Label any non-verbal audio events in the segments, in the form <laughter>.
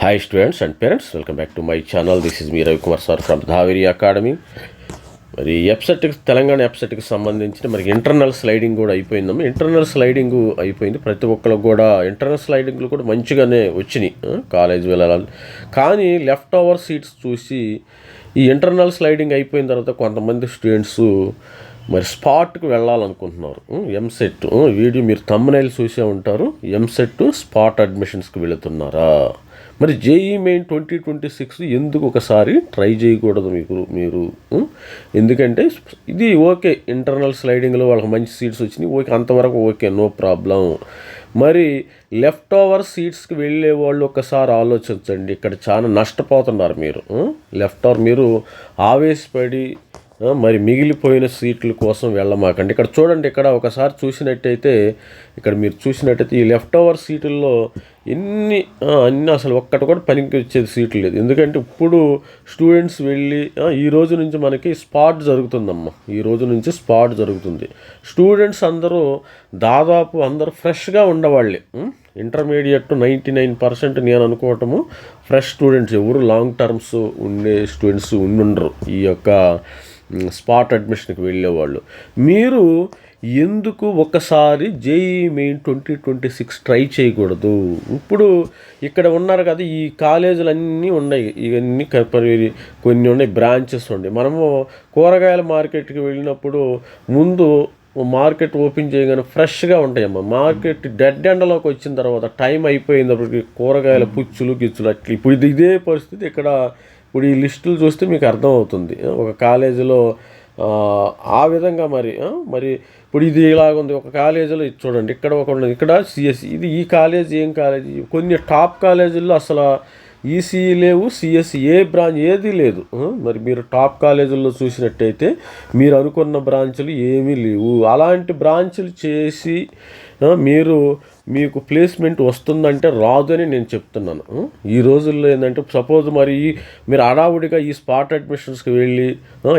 Hi students and parents welcome back to my channel this is me Ravikumar sir from Dhaveri academy మరి ఎప్సెట్కి తెలంగాణ ఎప్సెట్కి సంబంధించిన మరి internal sliding కూడా అయిపోయిందమ్మా internal sliding అయిపోయింది. ప్రతి ఒక్కరికి కూడా ఇంటర్నల్ స్లైడింగ్లు కూడా మంచిగానే వచ్చినాయి కాలేజ్ వెళ్ళాలి కానీ లెఫ్ట్ ఓవర్ సీట్స్ చూసి ఈ ఇంటర్నల్ స్లైడింగ్ అయిపోయిన తర్వాత కొంతమంది స్టూడెంట్స్ మరి స్పాట్కి వెళ్ళాలనుకుంటున్నారు. ఎంసెట్ వీడియో మీరు తమ్మునైల్ చూసే ఉంటారు. ఎంసెట్ స్పాట్ అడ్మిషన్స్కి వెళుతున్నారా? మరి JEE main twenty twenty six ఎందుకు ఒకసారి ట్రై చేయకూడదు మీకు మీరు? ఎందుకంటే ఇది ఓకే ఇంటర్నల్ స్లైడింగ్లో వాళ్ళకి మంచి సీట్స్ వచ్చినాయి. ఓకే అంతవరకు ఓకే నో ప్రాబ్లం మరి లెఫ్ట్ ఓవర్ సీట్స్కి వెళ్ళే వాళ్ళు ఒకసారి ఆలోచించండి. ఇక్కడ చాలా నష్టపోతున్నారు మీరు. లెఫ్ట్ ఓవర్ మీరు ఆవేశపడి మరి మిగిలిపోయిన సీట్ల కోసం వెళ్ళమాకండి. ఇక్కడ చూడండి ఇక్కడ ఒకసారి చూసినట్టయితే ఇక్కడ మీరు చూసినట్టయితే ఈ లెఫ్ట్ ఓవర్ సీట్లలో ఎన్ని అన్ని అసలు ఒక్కటి కూడా పనికి వచ్చేది సీట్లు లేదు. ఎందుకంటే ఇప్పుడు స్టూడెంట్స్ వెళ్ళి ఈ రోజు నుంచి మనకి స్పాట్ జరుగుతుందమ్మా. ఈ రోజు నుంచి స్పాట్ జరుగుతుంది. స్టూడెంట్స్ అందరూ దాదాపు అందరూ ఫ్రెష్గా ఉండవాళ్ళే. ఇంటర్మీడియట్ నైంటీ నైన్ పర్సెంట్ నేను అనుకోవటము ఫ్రెష్ స్టూడెంట్స్ ఎవరు లాంగ్ టర్మ్స్ ఉండే స్టూడెంట్స్ ఉండుండరు. ఈ యొక్క స్పాట్ అడ్మిషన్కి వెళ్ళేవాళ్ళు. మీరు ఎందుకు ఒకసారి JEE main twenty twenty six try చేయకూడదు? ఇప్పుడు ఇక్కడ ఉన్నారు కదా ఈ కాలేజీలు అన్నీ ఉన్నాయి. ఇవన్నీ కొన్ని ఉన్నాయి బ్రాంచెస్ ఉన్నాయి. మనము కూరగాయల మార్కెట్కి వెళ్ళినప్పుడు ముందు మార్కెట్ ఓపెన్ చేయగానే ఫ్రెష్గా ఉంటాయమ్మా. మార్కెట్ డెడ్ ఎండలోకి వచ్చిన తర్వాత టైం అయిపోయినప్పటికి కూరగాయల పుచ్చులు గిచ్చులు అట్లా ఇప్పుడు ఇది ఇదే పరిస్థితి ఇక్కడ ఇప్పుడు ఈ లిస్టులు చూస్తే మీకు అర్థమవుతుంది. ఒక కాలేజీలో ఆ, విధంగా మరి మరి ఇప్పుడు ఇది ఇలాగుంది ఒక కాలేజీలో ఇది చూడండి. ఇక్కడ ఒక ఉన్నది. ఇక్కడ సిఎస్సి ఇది ఈ కాలేజ్ ఏం కాలేజీ? కొన్ని టాప్ కాలేజీల్లో అసలు ఈసీఈ లేవు సిఎస్సి ఏ బ్రాంచ్ ఏది లేదు. మరి మీరు టాప్ కాలేజీల్లో చూసినట్టయితే మీరు అనుకున్న బ్రాంచులు ఏమీ లేవు. అలాంటి బ్రాంచులు చేసి మీరు మీకు ప్లేస్మెంట్ వస్తుందంటే రాదు అని నేను చెప్తున్నాను. ఈ రోజుల్లో ఏంటంటే సపోజ్ మరి ఈ- మీరు అడావుడిగా ఈ స్పాట్ అడ్మిషన్స్కి వెళ్ళి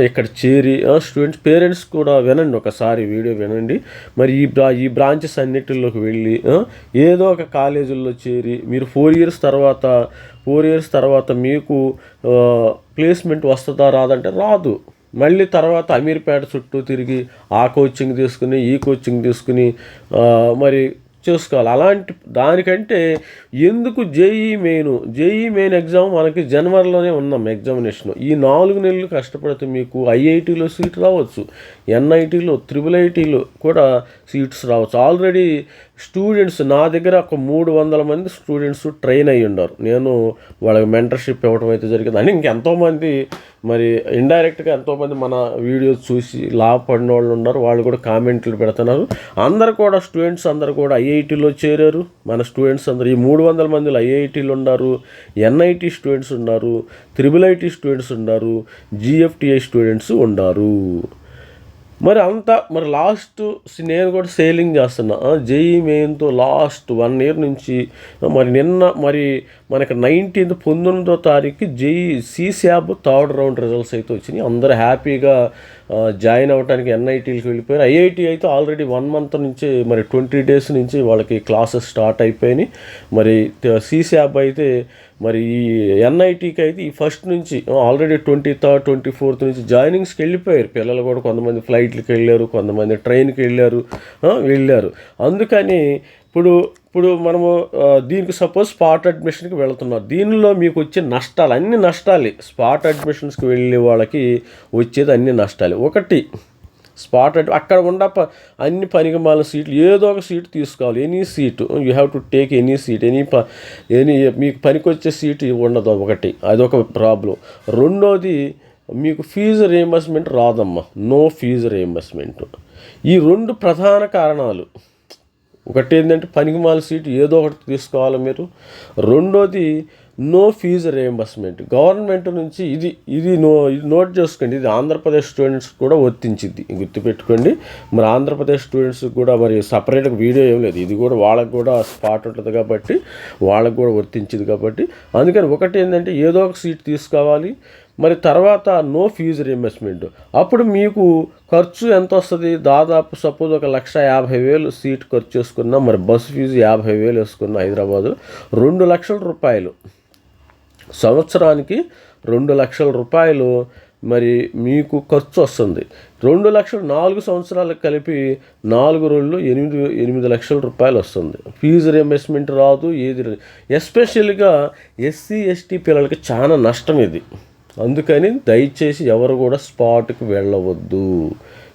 ఇక్కడ చేరి స్టూడెంట్స్ పేరెంట్స్ కూడా వినండి ఒకసారి వీడియో వినండి. మరి ఈ బ్రా ఈ బ్రాంచెస్ అన్నిటిలోకి వెళ్ళి ఏదో ఒక కాలేజీల్లో చేరి మీరు ఫోర్ ఇయర్స్ తర్వాత ఫోర్ ఇయర్స్ తర్వాత మీకు ప్లేస్మెంట్ వస్తుందా రాదంటే రాదు. మళ్ళీ తర్వాత అమీర్పేట చుట్టూ తిరిగి ఆ కోచింగ్ తీసుకుని ఈ కోచింగ్ తీసుకుని మరి చూసుకోవాలి. అలాంటి దానికంటే ఎందుకు JEE main JEE main exam మనకి జనవరిలోనే ఉన్నాం ఎగ్జామినేషన్ ఈ నాలుగు నెలలు కష్టపడితే మీకు ఐఐటీలో సీట్ రావచ్చు. ఎన్ఐటీలో త్రిబుల్ ఐటీలో కూడా సీట్స్ రావచ్చు. ఆల్రెడీ స్టూడెంట్స్ నా దగ్గర ఒక మూడు వందల మంది స్టూడెంట్స్ ట్రైన్ అయ్యి ఉన్నారు. నేను వాళ్ళకి మెంటర్షిప్ ఇవ్వడం అయితే జరిగింది. అని ఇంకెంతోమంది మరి ఇండైరెక్ట్గా ఎంతోమంది మన వీడియోస్ చూసి లాభపడిన వాళ్ళు ఉన్నారు. వాళ్ళు కూడా కామెంట్లు పెడుతున్నారు. అందరు కూడా స్టూడెంట్స్ అందరు కూడా ఐఐటీలో చేరారు. మన స్టూడెంట్స్ అందరు ఈ మూడు వందల మందిలో ఐఐటీలు ఉన్నారు. ఎన్ఐటి స్టూడెంట్స్ ఉన్నారు. త్రిబుల్ ఐటీ స్టూడెంట్స్ ఉన్నారు. జిఎఫ్టిఐ స్టూడెంట్స్ ఉన్నారు. మరి అంతా మరి లాస్ట్ నేను కూడా సేలింగ్ చేస్తున్నా. జేఈ మెయిన్తో లాస్ట్ వన్ ఇయర్ నుంచి మరి నిన్న మరి మనకి నైన్టీన్త్ పంతొమ్మిదో తారీఖు JEE CSAB third round results అయితే వచ్చినాయి. అందరూ హ్యాపీగా జాయిన్ అవ్వడానికి ఎన్ఐటీలకు వెళ్ళిపోయారు. ఐఐటి అయితే ఆల్రెడీ వన్ మంత్ నుంచి మరి ట్వంటీ డేస్ నుంచి వాళ్ళకి క్లాసెస్ స్టార్ట్ అయిపోయినాయి. మరి సీశాబ్ అయితే మరి ఈ ఎన్ఐటీకి అయితే ఈ ఫస్ట్ నుంచి already twenty third twenty fourth నుంచి జాయినింగ్స్కి వెళ్ళిపోయారు పిల్లలు కూడా కొంతమంది ఫ్లైట్లకి వెళ్ళారు కొంతమంది ట్రైన్కి వెళ్ళారు వెళ్ళారు. అందుకని ఇప్పుడు ఇప్పుడు మనము దీనికి సపోజ్ స్పాట్ అడ్మిషన్కి వెళ్తున్నారు. దీనిలో మీకు వచ్చే నష్టాలు అన్ని నష్టాలే. స్పాట్ అడ్మిషన్స్కి వెళ్ళే వాళ్ళకి వచ్చేది అన్ని నష్టాలే. ఒకటి స్పాట్ అంటే అక్కడ ఉండ అన్ని అన్ని పనికిమాల సీట్లు ఏదో ఒక సీట్ తీసుకోవాలి. Any seat you have to take any seat any ప ఎనీ మీకు పనికొచ్చే సీటు ఉండదు ఒకటి. అదొక ప్రాబ్లం రెండోది మీకు ఫీజు రియంబర్స్మెంట్ రాదమ్మా. నో ఫీజు రియంబర్స్మెంట్ ఈ రెండు ప్రధాన కారణాలు. ఒకటి ఏంటంటే పనికిమాల సీటు ఏదో ఒకటి తీసుకోవాలి మీరు. రెండోది నో ఫీజు రియంబర్స్మెంట్ గవర్నమెంట్ నుంచి ఇది ఇది నో నోట్ చేసుకోండి. ఇది ఆంధ్రప్రదేశ్ స్టూడెంట్స్ కూడా వర్తించింది గుర్తుపెట్టుకోండి. మరి ఆంధ్రప్రదేశ్ స్టూడెంట్స్ కూడా మరి సపరేట్గా వీడియో ఏం లేదు. ఇది కూడా వాళ్ళకు కూడా స్పాట్ ఉంటుంది కాబట్టి వాళ్ళకు కూడా వర్తించింది కాబట్టి. అందుకని ఒకటి ఏంటంటే ఏదో ఒక సీట్ తీసుకోవాలి. మరి తర్వాత నో ఫీజు రియంబర్స్మెంట్ అప్పుడు మీకు ఖర్చు ఎంత వస్తుంది? దాదాపు సపోజ్ ఒక లక్ష యాభై వేలు సీట్ ఖర్చు చేసుకున్నా. మరి బస్సు ఫీజు యాభై వేలు వేసుకున్నా హైదరాబాద్లో రెండు లక్షల రూపాయలు. సంవత్సరానికి రెండు లక్షల రూపాయలు మరి మీకు ఖర్చు వస్తుంది. రెండు లక్షలు నాలుగు సంవత్సరాలకు కలిపి నాలుగు రోజులు ఎనిమిది ఎనిమిది లక్షల రూపాయలు వస్తుంది. ఫీజు రియంబర్స్మెంట్ రాదు ఏది రాదు ఎస్పెషల్గా ఎస్సీ ఎస్టీ పిల్లలకి చాలా నష్టం ఇది. అందుకని దయచేసి ఎవరు కూడా స్పాట్కి వెళ్ళవద్దు.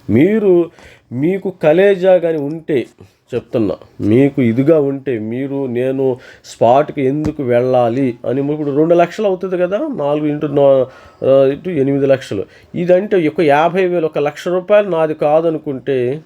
మీరు మీకు కలేజా కానీ ఉంటే చెప్తున్నా. మీకు ఇదిగా ఉంటే మీరు నేను స్పాట్కి ఎందుకు వెళ్ళాలి? అని ఇప్పుడు రెండు లక్షలు అవుతుంది కదా? నాలుగు ఇంటూ నా- ఎనిమిది లక్షలు. ఇదంటే ఒక యాభై వేలు ఒక లక్ష రూపాయలు నాది కాదనుకుంటే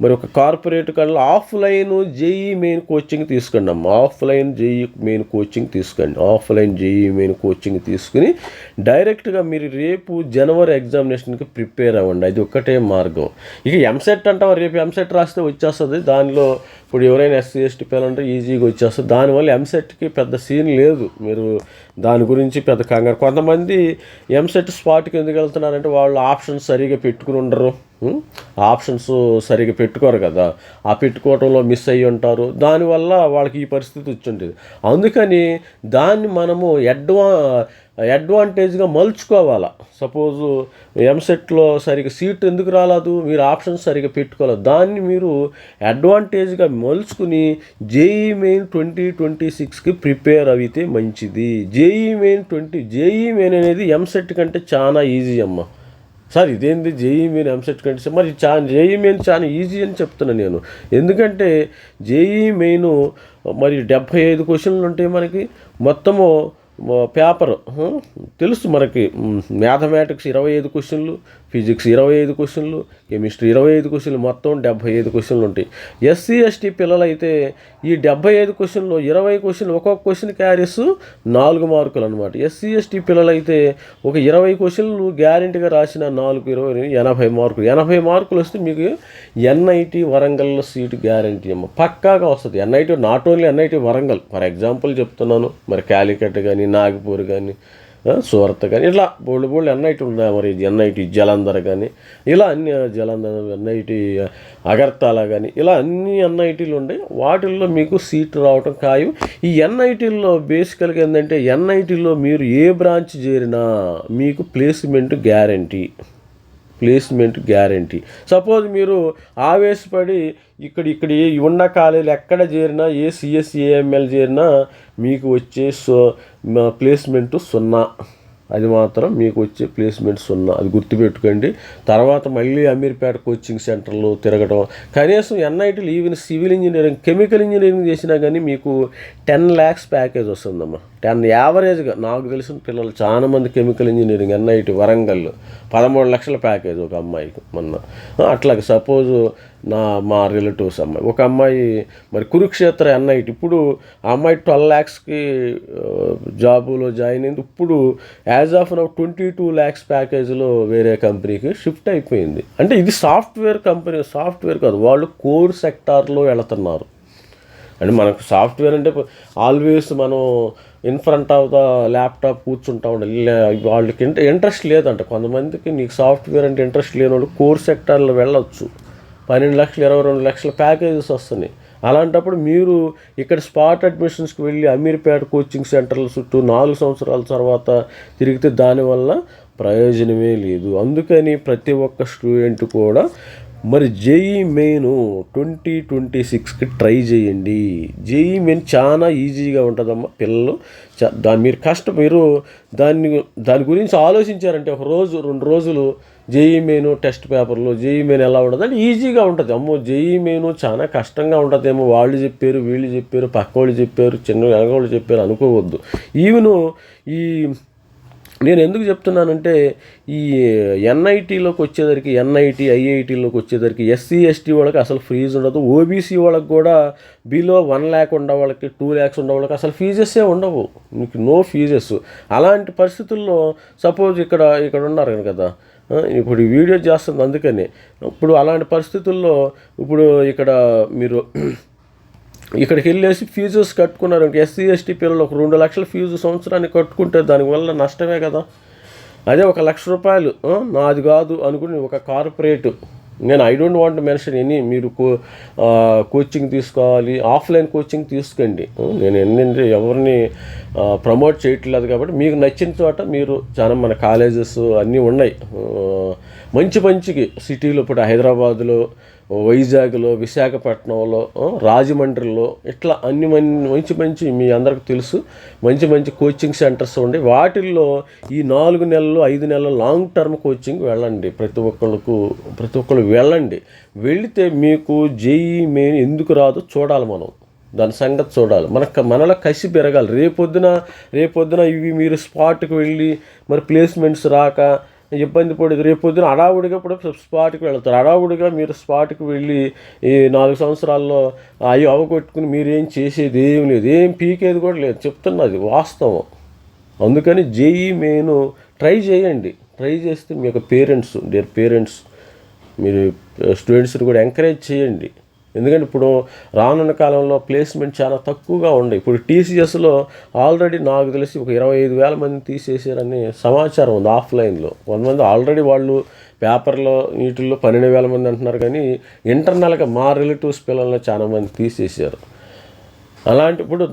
మరి ఒక కార్పొరేట్ కన్నా ఆఫ్లైన్ జేఈ మెయిన్ కోచింగ్ తీసుకోండి అమ్మ ఆఫ్లైన్ జేఈ మెయిన్ కోచింగ్ తీసుకోండి ఆఫ్లైన్ జేఈ మెయిన్ కోచింగ్ తీసుకుని డైరెక్ట్గా మీరు రేపు జనవరి ఎగ్జామినేషన్కి ప్రిపేర్ అవ్వండి. అది ఒక్కటే మార్గం. ఇక ఎంసెట్ అంటాం రేపు ఎంసెట్ రాస్తే వచ్చేస్తుంది. దానిలో ఇప్పుడు ఎవరైనా ఎస్సీ ఎస్టీ పిల్లలంటే ఈజీగా వచ్చేస్తుంది. దానివల్ల ఎంసెట్కి పెద్ద సీన్ లేదు. మీరు దాని గురించి పెద్ద కంగారు. కొంతమంది ఎంసెట్ స్పాట్కి ఎందుకు వెళ్తున్నారంటే వాళ్ళు ఆప్షన్స్ సరిగా పెట్టుకుని ఉండరు. ఆప్షన్స్ సరిగా పెట్టుకోరు కదా. ఆ పెట్టుకోవడంలో మిస్ అయ్యి ఉంటారు. దానివల్ల వాళ్ళకి ఈ పరిస్థితి వచ్చింటుంది అందుకని దాన్ని మనము అడ్వా అడ్వాంటేజ్గా మలుచుకోవాలా? సపోజు ఎంసెట్లో సరిగ్గా సీట్ ఎందుకు రాలేదు? మీరు ఆప్షన్స్ సరిగ్గా పెట్టుకోవాలి దాన్ని మీరు అడ్వాంటేజ్గా మలుచుకుని జేఈ మెయిన్ ట్వంటీ ట్వంటీ సిక్స్కి ప్రిపేర్ అయితే మంచిది. JEE main twenty JEE main అనేది ఎంసెట్ కంటే చాలా ఈజీ అమ్మ. సార్ ఇదేంది? జేఈ మెయిన్ ఎంసెట్ కంటే మరి చా జేఈ మెయిన్ చాలా ఈజీ అని చెప్తున్నాను నేను. ఎందుకంటే జేఈ మెయిన్ మరి డెబ్భై ఐదు క్వశ్చన్లు ఉంటాయి మనకి. మొత్తము పేపర్ తెలుసు మనకి మ్యాథమెటిక్స్ ఇరవై ఐదు క్వశ్చన్లు ఫిజిక్స్ ఇరవై ఐదు క్వశ్చన్లు కెమిస్ట్రీ ఇరవై ఐదు క్వశ్చన్లు మొత్తం డెబ్బై ఐదు క్వశ్చన్లు ఉంటాయి. ఎస్సీ ఎస్టీ పిల్లలైతే ఈ డెబ్భై ఐదు క్వశ్చన్లు ఇరవై క్వశ్చన్లు ఒక్కొక్క క్వశ్చన్ క్యారీస్ నాలుగు మార్కులు అనమాట ఎస్సీ ఎస్టీ పిల్లలైతే ఒక ఇరవై క్వశ్చన్లు గ్యారెంటీగా రాసిన నాలుగు ఇరవై ఎనభై మార్కులు. ఎనభై మార్కులు వస్తే మీకు ఎన్ఐటి వరంగల్లో సీటు గ్యారంటీ అమ్మ. పక్కాగా వస్తుంది. NIT not only NIT Warangal. For example చెప్తున్నాను. మరి క్యాలికట్ కానీ నాగపూర్ కానీ సూరత్ కానీ ఇట్లా బోళ్ళు బోళ్ళు ఎన్ఐటి ఉందా మరి? ఎన్ఐటి జలంధర్ కానీ ఇలా అన్ని జలంధర్ ఎన్ఐటి అగర్తాల కానీ ఇలా అన్ని ఎన్ఐటీలు ఉన్నాయి వాటిల్లో మీకు సీట్ రావటం ఖాయం. ఈ ఎన్ఐటీల్లో బేసికల్గా ఏంటంటే ఎన్ఐటీలో మీరు ఏ బ్రాంచ్ చేరినా మీకు placement guarantee. Placement guarantee. Suppose మీరు ఆవేశపడి ఇక్కడ ఇక్కడ ఏ ఉన్న కాలేజీలు ఎక్కడ చేరినా ఏ సిఎస్ ఏఎంఎల్ చేరినా మీకు వచ్చే సో ప్లేస్మెంట్ సున్నా. అది మాత్రం మీకు వచ్చే ప్లేస్మెంట్ సున్నా అది గుర్తుపెట్టుకోండి. తర్వాత మళ్ళీ అమీర్పేట కోచింగ్ సెంటర్లో తిరగడం కనీసం ఎన్ఐటీలు even civil engineering chemical engineering చేసినా కానీ మీకు టెన్ ల్యాక్స్ ప్యాకేజ్ వస్తుందమ్మా. టెన్ యావరేజ్గా నాకు తెలిసిన పిల్లలు చాలా మంది కెమికల్ ఇంజనీరింగ్ ఎన్ఐటి వరంగల్ పదమూడు లక్షల ప్యాకేజ్ ఒక అమ్మాయికి మొన్న. అట్లాగే సపోజ్ నా మా రిలేటివ్స్ అమ్మాయి. ఒక అమ్మాయి మరి కురుక్షేత్ర ఎన్ఐటి ఇప్పుడు ఆ అమ్మాయి ట్వెల్వ్ ల్యాక్స్కి జాబులో జాయిన్ అయింది. ఇప్పుడు as of now twenty two lakhs ప్యాకేజ్లో వేరే కంపెనీకి షిఫ్ట్ అయిపోయింది. అంటే ఇది సాఫ్ట్వేర్ కంపెనీ సాఫ్ట్వేర్ కాదు. వాళ్ళు కోర్ సెక్టార్లో వెళుతున్నారు. అంటే మనకు సాఫ్ట్వేర్ అంటే ఆల్వేస్ మనం in front of the laptop కూర్చుంటా ఉండాలి. వాళ్ళకి ఇంట ఇంట్రెస్ట్ లేదంట. కొంతమందికి నీకు సాఫ్ట్వేర్ అంటే ఇంట్రెస్ట్ లేని వాళ్ళు కోర్ సెక్టార్లో వెళ్ళొచ్చు. పన్నెండు లక్షలు ఇరవై రెండు లక్షల ప్యాకేజెస్ వస్తున్నాయి. అలాంటప్పుడు మీరు ఇక్కడ స్పాట్ అడ్మిషన్స్కి వెళ్ళి అమీర్పేట కోచింగ్ సెంటర్ల చుట్టూ నాలుగు సంవత్సరాల తర్వాత తిరిగితే దానివల్ల ప్రయోజనమే లేదు. అందుకని ప్రతి ఒక్క స్టూడెంట్ కూడా మరి జేఈ మెయిన్ ట్వంటీ ట్వంటీ సిక్స్కి ట్రై చేయండి. జేఈ మెయిన్ చాలా ఈజీగా ఉంటుందమ్మా పిల్లలు. దాని మీరు కష్టం మీరు దాన్ని దాని గురించి ఆలోచించారంటే ఒక రోజు రెండు రోజులు జేఈ మెయిన్ టెస్ట్ పేపర్లో జేఈ మెయిన్ ఎలా ఉంటుంది అంటే ఈజీగా ఉంటుంది. అమ్మో జేఈ మెయిన్ చాలా కష్టంగా ఉంటుందేమో. వాళ్ళు చెప్పారు వీళ్ళు చెప్పారు పక్క వాళ్ళు చెప్పారు చిన్న వెనకోళ్ళు చెప్పారు అనుకోవద్దు. ఈవెను ఈ నేను ఎందుకు చెప్తున్నానంటే ఈ ఎన్ఐటీలోకి వచ్చేసరికి ఎన్ఐటీ ఐఐటీలోకి వచ్చేసరికి ఎస్సీ ఎస్టీ వాళ్ళకి అసలు ఫీజు ఉండదు. ఓబీసీ వాళ్ళకి కూడా బిలో వన్ ల్యాక్ ఉండే వాళ్ళకి టూ ల్యాక్స్ ఉండే వాళ్ళకి అసలు ఫీజెస్సే ఉండవు. మీకు నో ఫీజెస్ అలాంటి పరిస్థితుల్లో సపోజ్ ఇక్కడ ఇక్కడ ఉన్నారు కదా ఇప్పుడు వీడియో చేస్తుంది అందుకని. ఇప్పుడు అలాంటి పరిస్థితుల్లో ఇప్పుడు ఇక్కడ మీరు <clears throat> ఇక్కడికి వెళ్ళేసి ఫీజుస్ కట్టుకున్నారు ఎస్సీ ఎస్టీ పిల్లలు ఒక రెండు లక్షల ఫీజు సంవత్సరానికి కట్టుకుంటే దానివల్ల నష్టమే కదా. అదే ఒక లక్ష రూపాయలు నాది కాదు అనుకుని ఒక కార్పొరేట్ నేను I don't want mention any మీరు కో కోచింగ్ తీసుకోవాలి ఆఫ్లైన్ కోచింగ్ తీసుకోండి. నేను ఏంటంటే ఎవరిని ప్రమోట్ చేయట్లేదు కాబట్టి మీకు నచ్చిన చోట మీరు చాలా మన కాలేజెస్ అన్నీ ఉన్నాయి. మంచి మంచికి సిటీలో ఇప్పుడు హైదరాబాద్లో వైజాగ్లో విశాఖపట్నంలో రాజమండ్రిలో ఇట్లా అన్ని మంచి మంచి మీ అందరికి తెలుసు. మంచి మంచి కోచింగ్ సెంటర్స్ ఉండి వాటిల్లో ఈ నాలుగు నెలలు ఐదు నెలలు లాంగ్ టర్మ్ కోచింగ్ వెళ్ళండి. ప్రతి ఒక్కళ్ళకు ప్రతి ఒక్కళ్ళు వెళ్ళండి. వెళితే మీకు జేఈ మెయిన్ ఎందుకు రాదు చూడాలి మనం. దాని సంగతి చూడాలి. మన మనలో కసి పెరగాలి. రేపొద్దున రేపొద్దున ఇవి మీరు స్పాట్కి వెళ్ళి మరి ప్లేస్మెంట్స్ రాక ఇబ్బంది పడేది. రేపు పొద్దున అడావుడిగా ఇప్పుడు స్పాట్కి వెళ్తారు. అడావుడిగా మీరు స్పాట్కి వెళ్ళి ఈ నాలుగు సంవత్సరాల్లో అవి అవగొట్టుకుని మీరేం చేసేది ఏం లేదు. ఏం పీకేది కూడా లేదు. చెప్తున్నది వాస్తవం. అందుకని జేఈ మెయిన్ ట్రై చేయండి. ట్రై చేస్తే మీ యొక్క పేరెంట్స్ డియర్ పేరెంట్స్ మీరు స్టూడెంట్స్ని కూడా ఎంకరేజ్ చేయండి. ఎందుకంటే ఇప్పుడు రానున్న కాలంలో ప్లేస్మెంట్ చాలా తక్కువగా ఉన్నాయి ఇప్పుడు టీసీఎస్లో ఆల్రెడీ నాకు తెలిసి ఒక ఇరవై ఐదు వేల మంది తీసేసారని సమాచారం ఉంది ఆఫ్లైన్లో. కొంతమంది ఆల్రెడీ వాళ్ళు పేపర్లో వీటిల్లో పన్నెండు వేల మంది అంటున్నారు కానీ ఇంటర్నల్గా మా రిలేటివ్స్ పిల్లల్ని చాలా మంది తీసేసారు అలాంటి ఇప్పుడు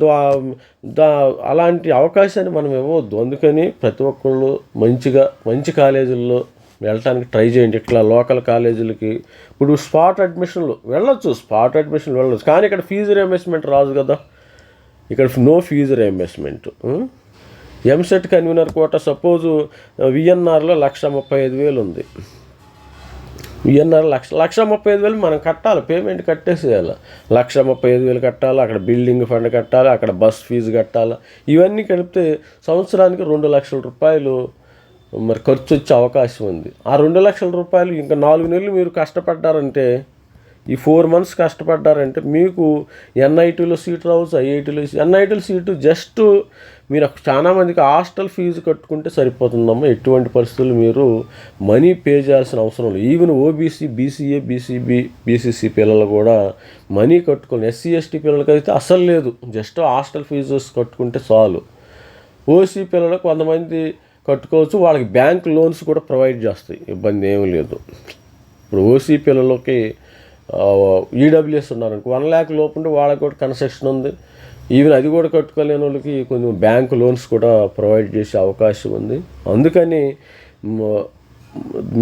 అలాంటి అవకాశాన్ని మనం ఇవ్వద్దు అందుకని ప్రతి ఒక్కళ్ళు మంచిగా మంచి కాలేజీల్లో వెళ్ళటానికి ట్రై చేయండి. ఇట్లా లోకల్ కాలేజీలకి. ఇప్పుడు స్పాట్ అడ్మిషన్లు వెళ్ళొచ్చు స్పాట్ అడ్మిషన్లు వెళ్ళొచ్చు. కానీ ఇక్కడ ఫీజు రియంబర్స్మెంట్ రాదు కదా. ఇక్కడ no fee reimbursement. EAMCET convener quota suppose విఎన్ఆర్లో లక్ష ముప్పై ఐదు వేలు ఉంది. విఎన్ఆర్ లక్ష లక్ష ముప్పై ఐదు వేలు మనం కట్టాలి. పేమెంట్ కట్టేసేయాలి. లక్ష ముప్పై ఐదు వేలు కట్టాలి అక్కడ బిల్డింగ్ ఫండ్ కట్టాలి అక్కడ బస్ ఫీజు కట్టాలి. ఇవన్నీ కలిపితే సంవత్సరానికి రెండు లక్షల రూపాయలు మరి ఖర్చు వచ్చే అవకాశం ఉంది. ఆ రెండు లక్షల రూపాయలు ఇంకా నాలుగు నెలలు మీరు కష్టపడ్డారంటే ఈ ఫోర్ మంత్స్ కష్టపడ్డారంటే మీకు ఎన్ఐటీలో సీట్ రావచ్చు ఐఐటీలో ఎన్ఐటీలో సీటు జస్ట్ మీరు చాలామందికి హాస్టల్ ఫీజు కట్టుకుంటే సరిపోతుందమ్మా. ఎటువంటి పరిస్థితులు మీరు మనీ పే చేయాల్సిన అవసరం లేదు. Even OBC BCA BCB BCC పిల్లలు కూడా మనీ కట్టుకోవాలి ఎస్సీ ఎస్టీ పిల్లలకైతే అసలు లేదు. జస్ట్ హాస్టల్ ఫీజు కట్టుకుంటే చాలు. ఓసీ పిల్లలు కొంతమంది కట్టుకోవచ్చు. వాళ్ళకి బ్యాంక్ లోన్స్ కూడా ప్రొవైడ్ చేస్తాయి. ఇబ్బంది ఏమీ లేదు. ఇప్పుడు ఓసీ పిల్లలకి ఈడబ్ల్యూఎస్ ఉన్నారనుకో వన్ ల్యాక్ లోపు ఉంటే వాళ్ళకి కూడా కన్సెషన్ ఉంది. ఈవెన్ అది కూడా కట్టుకోలేని వాళ్ళకి కొంచెం బ్యాంక్ లోన్స్ కూడా ప్రొవైడ్ చేసే అవకాశం ఉంది. అందుకని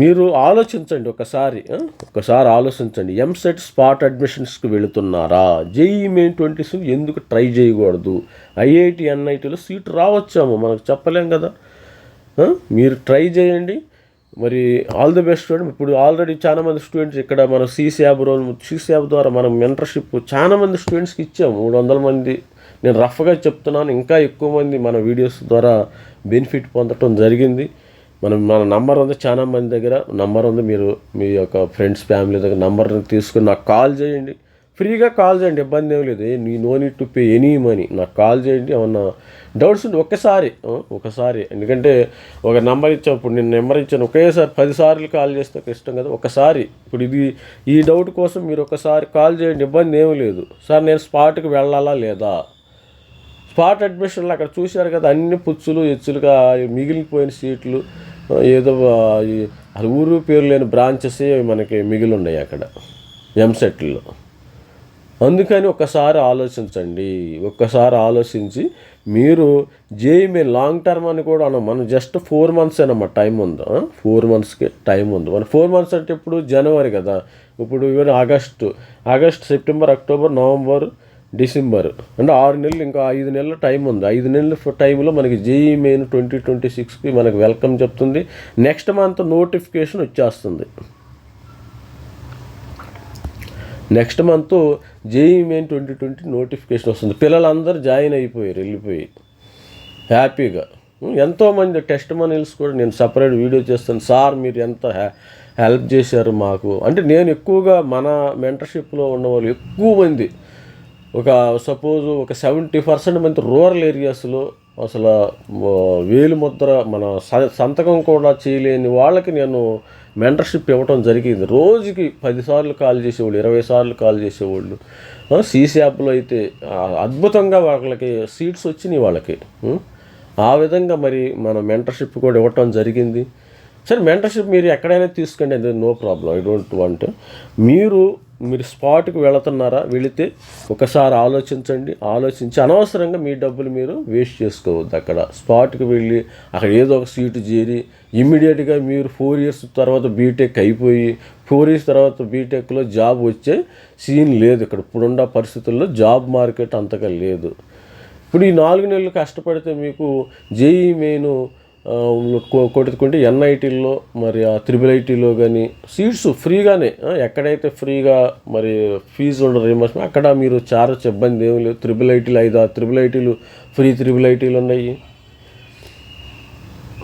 మీరు ఆలోచించండి ఒకసారి ఒకసారి ఆలోచించండి. ఎంసెట్ స్పాట్ అడ్మిషన్స్కి వెళుతున్నారా? జేఈ మెయిన్ ట్వంటీస్ ఎందుకు ట్రై చేయకూడదు? ఐఐటి ఎన్ఐటీలో సీట్ రావచ్చాము మనకు చెప్పలేం కదా. మీరు ట్రై చేయండి. మరి ఆల్ ది బెస్ట్ స్టూడెంట్ ఇప్పుడు ఆల్రెడీ చాలా మంది స్టూడెంట్స్ ఇక్కడ మన సీసీయాబ్ రోల్ సీసీయాబ్ ద్వారా మనం మెంటర్షిప్ చాలా మంది స్టూడెంట్స్కి ఇచ్చాము. మూడు వందల మంది. నేను రఫ్గా చెప్తున్నాను. ఇంకా ఎక్కువ మంది మన వీడియోస్ ద్వారా బెనిఫిట్ పొందటం జరిగింది. మనం మన నంబర్ ఉంది చాలా మంది దగ్గర. నంబర్ ఉంది మీరు మీ యొక్క ఫ్రెండ్స్ ఫ్యామిలీ దగ్గర నంబర్ తీసుకుని నాకు కాల్ చేయండి. ఫ్రీగా కాల్ చేయండి ఇబ్బంది ఏం లేదు. నీ no need to pay any money. నాకు కాల్ చేయండి ఏమన్నా డౌట్స్ ఉంటే ఒక్కసారి ఒకసారి ఎందుకంటే ఒక నెంబర్ ఇచ్చినప్పుడు ఇప్పుడు నేను నెంబర్ ఇచ్చాను ఒకేసారి పదిసార్లు కాల్ చేస్తే కష్టం కదా ఒకసారి ఇప్పుడు ఇది ఈ డౌట్ కోసం మీరు ఒకసారి కాల్ చేయండి ఇబ్బంది ఏమీ లేదు. సార్ నేను స్పాట్కి వెళ్ళాలా లేదా? స్పాట్ అడ్మిషన్లు అక్కడ చూశారు కదా అన్ని పుచ్చులు ఎచ్చులుగా మిగిలిపోయిన సీట్లు ఏదో ఈ ఊరు పేరు లేని బ్రాంచెస్ మనకి మిగిలి ఉన్నాయి అక్కడ ఎంసెట్లో అందుకని ఒక్కసారి ఆలోచించండి. ఒక్కసారి ఆలోచించి మీరు జేఈమే లాంగ్ టర్మ్ అని కూడా అన్నాం మనం జస్ట్ ఫోర్ మంత్స్ అనమాట టైం ఉంది? ఫోర్ మంత్స్కి టైం ఉంది? మన ఫోర్ మంత్స్ అంటే ఇప్పుడు జనవరి కదా. ఇప్పుడు even August August September October November December అంటే ఆరు నెలలు ఇంకా ఐదు నెలల టైం ఉంది. ఐదు నెలల టైంలో మనకి జేఈ మెయిన్ ట్వంటీ ట్వంటీ సిక్స్కి మనకి వెల్కమ్ చెప్తుంది. నెక్స్ట్ మంత్ నోటిఫికేషన్ వచ్చేస్తుంది. Next month JEE main twenty twenty notification వస్తుంది. పిల్లలందరూ జాయిన్ అయిపోయారు వెళ్ళిపోయి. హ్యాపీగా. ఎంతోమంది టెస్ట్ మనీల్స్ కూడా నేను సపరేట్ వీడియో చేస్తాను. సార్ మీరు ఎంత హెల్ప్ చేశారు మాకు? అంటే నేను ఎక్కువగా మన మెంటర్షిప్లో ఉన్న వాళ్ళు ఎక్కువ మంది. ఒక సపోజ్ ఒక సెవెంటీ పర్సెంట్ మంది రూరల్ ఏరియాస్లో అసలు వేలు ముద్ర మన స- సంతకం కూడా చేయలేని వాళ్ళకి నేను మెంటర్షిప్ ఇవ్వటం జరిగింది. రోజుకి పదిసార్లు కాల్ చేసేవాళ్ళు ఇరవై సార్లు కాల్ చేసేవాళ్ళు. సీసీ యాప్లో అయితే అద్భుతంగా వాళ్ళకి సీట్స్ వచ్చినాయి వాళ్ళకి. ఆ విధంగా మరి మన మెంటర్షిప్ కూడా ఇవ్వటం జరిగింది. సరే మెంటర్షిప్ మీరు ఎక్కడైనా తీసుకోండి అది no problem I don't want. మీరు మీరు స్పాట్కి వెళుతున్నారా వెళితే ఒకసారి ఆలోచించండి. ఆలోచించి అనవసరంగా మీ డబ్బులు మీరు వేస్ట్ చేసుకోవద్దు అక్కడ. స్పాట్కి వెళ్ళి అక్కడ ఏదో ఒక సీటు చేరి ఇమ్మీడియట్గా మీరు ఫోర్ ఇయర్స్ తర్వాత బీటెక్ అయిపోయి ఫోర్ ఇయర్స్ తర్వాత బీటెక్లో జాబ్ వచ్చే సీన్ లేదు ఇక్కడ. ఇప్పుడున్న పరిస్థితుల్లో జాబ్ మార్కెట్ అంతగా లేదు. ఇప్పుడు ఈ నాలుగు నెలలు కష్టపడితే మీకు జేఈ మెయిన్ కొట్టుకుంటే ఎన్ఐటీల్లో మరి ఆ త్రిబుల్ ఐటీలో కానీ సీట్స్ ఫ్రీగానే ఎక్కడైతే ఫ్రీగా మరి ఫీజు ఉండదు రీమర్స్మెంట్ అక్కడ మీరు చార్జ్ ఇబ్బంది ఏమి లేదు. త్రిబుల్ ఐటీలు ఐదు ఆ త్రిబుల్ ఐటీలు ఫ్రీ త్రిబుల్ ఐటీలు ఉన్నాయి.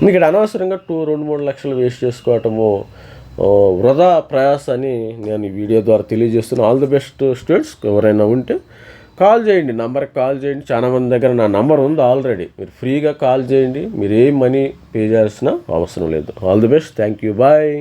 మీకు ఇక్కడ అనవసరంగా టూ రెండు మూడు లక్షలు వేస్ట్ చేసుకోవటము వృధా ప్రయాస అని నేను ఈ వీడియో ద్వారా తెలియజేస్తున్నాను. ఆల్ ది బెస్ట్ స్టూడెంట్స్ ఎవరైనా ఉంటే కాల్ చేయండి నంబర్కి కాల్ చేయండి. చాలామంది దగ్గర నా నంబర్ ఉంది ఆల్రెడీ. మీరు ఫ్రీగా కాల్ చేయండి. మీరు ఏం మనీ పే చేయాల్సిన అవసరం లేదు. All the best thank you bye